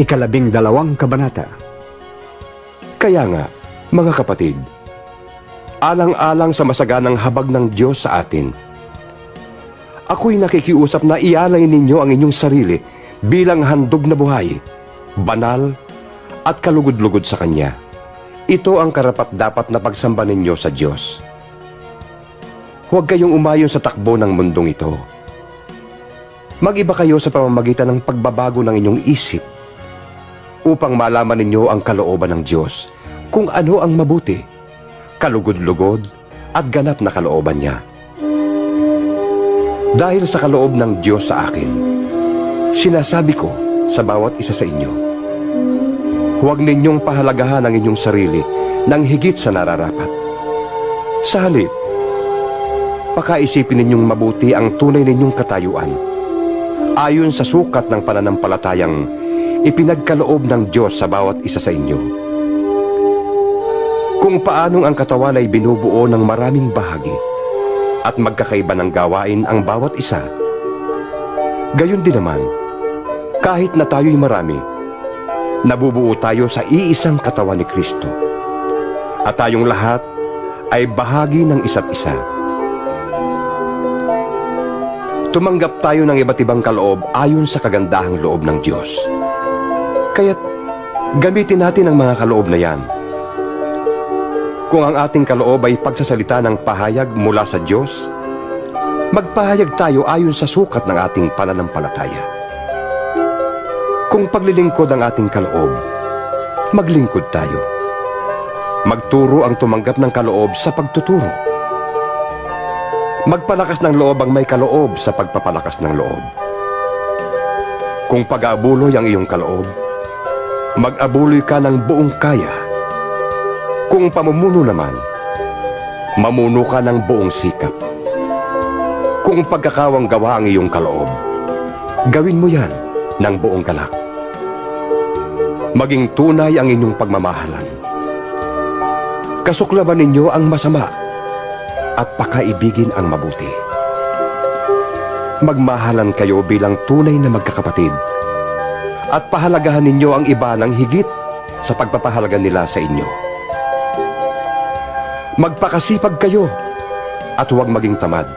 ikalabing dalawang kabanata. Kaya nga, mga kapatid, alang-alang sa masaganang habag ng Diyos sa atin, ako'y nakikiusap na ialay ninyo ang inyong sarili bilang handog na buhay, banal at kalugod-lugod sa Kanya. Ito ang karapat-dapat na pagsamba ninyo sa Diyos. Huwag kayong umayon sa takbo ng mundong ito. Mag-iba kayo sa pamamagitan ng pagbabago ng inyong isip upang malaman ninyo ang kalooban ng Diyos, kung ano ang mabuti, kalugod-lugod at ganap na kalooban niya. Dahil sa kaloob ng Diyos sa akin, sinasabi ko sa bawat isa sa inyo, huwag ninyong pahalagahan ang inyong sarili ng higit sa nararapat. Sa halip, pakaisipin ninyong mabuti ang tunay ninyong katayuan ayon sa sukat ng pananampalatayang ipinagkaloob ng Diyos sa bawat isa sa inyo. Kung paanong ang katawan ay binubuo ng maraming bahagi at magkakaiba ng gawain ang bawat isa, gayon din naman, kahit na tayo'y marami, nabubuo tayo sa iisang katawan ni Kristo. At tayong lahat ay bahagi ng isa't isa. Tumanggap tayo ng iba't ibang kaloob ayon sa kagandahang loob ng Diyos. Kaya't gamitin natin ang mga kaloob na yan. Kung ang ating kaloob ay pagsasalita ng pahayag mula sa Diyos, magpahayag tayo ayon sa sukat ng ating pananampalataya. Kung paglilingkod ang ating kaloob, maglingkod tayo. Magturo ang tumanggap ng kaloob sa pagtuturo. Magpalakas ng loob ang may kaloob sa pagpapalakas ng loob. Kung pag-aabuloy ang iyong kaloob, mag-abuloy ka ng buong kaya. Kung pamumuno naman, mamuno ka ng buong sikap. Kung pagkakawang gawa ang iyong kaloob, gawin mo yan ng buong galak. Maging tunay ang inyong pagmamahalan. Kasuklaman ninyo ang masama at pakaibigin ang mabuti. Magmahalan kayo bilang tunay na magkakapatid at pahalagahan ninyo ang iba ng higit sa pagpapahalaga nila sa inyo. Magpakasipag kayo at huwag maging tamad.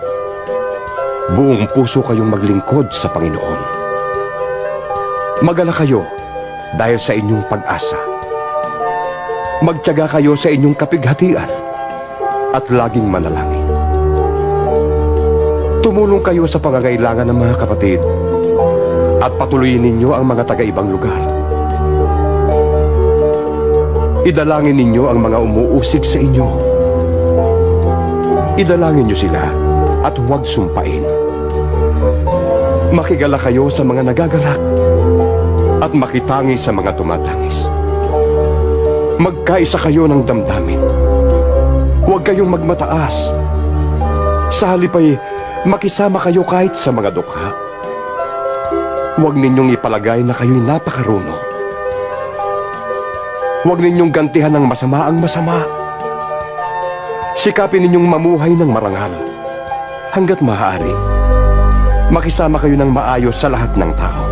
Buong puso kayong maglingkod sa Panginoon. Magala kayo dahil sa inyong pag-asa. Magtyaga kayo sa inyong kapighatian at laging manalangin. Tumulong kayo sa pangangailangan ng mga kapatid at patuloyin ninyo ang mga taga-ibang lugar. Idalangin ninyo ang mga umuusig sa inyo. Idalangin niyo sila at huwag sumpain. Makigala kayo sa mga nagagalak at makitangi sa mga tumatangis. Magkaisa kayo ng damdamin. Huwag kayong magmataas. Sa halip ay makisama kayo kahit sa mga dukha. Huwag ninyong ipalagay na kayo'y napakarunong. Huwag ninyong gantihan ng masama ang masama. Sikapin ninyong mamuhay ng marangal. Hanggat maaari, makisama kayo ng maayos sa lahat ng tao.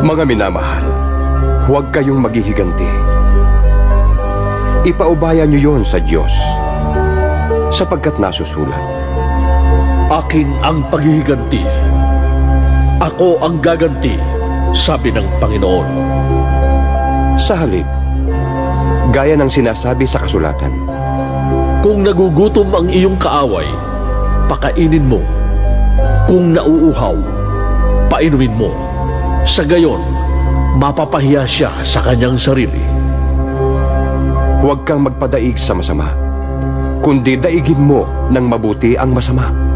Mga minamahal, huwag kayong maghihiganti. Ipaubaya niyo yon sa Diyos sapagkat nasusulat. Akin ang paghihiganti. Ako ang gaganti, sabi ng Panginoon. Sa halip, gaya ng sinasabi sa kasulatan, Kung nagugutom ang iyong kaaway, pakainin mo. Kung nauuhaw, painumin mo. Sa gayon, mapapahiya siya sa kanyang sarili. huwag kang magpadaig sa masama, kundi daigin mo ng mabuti ang masama.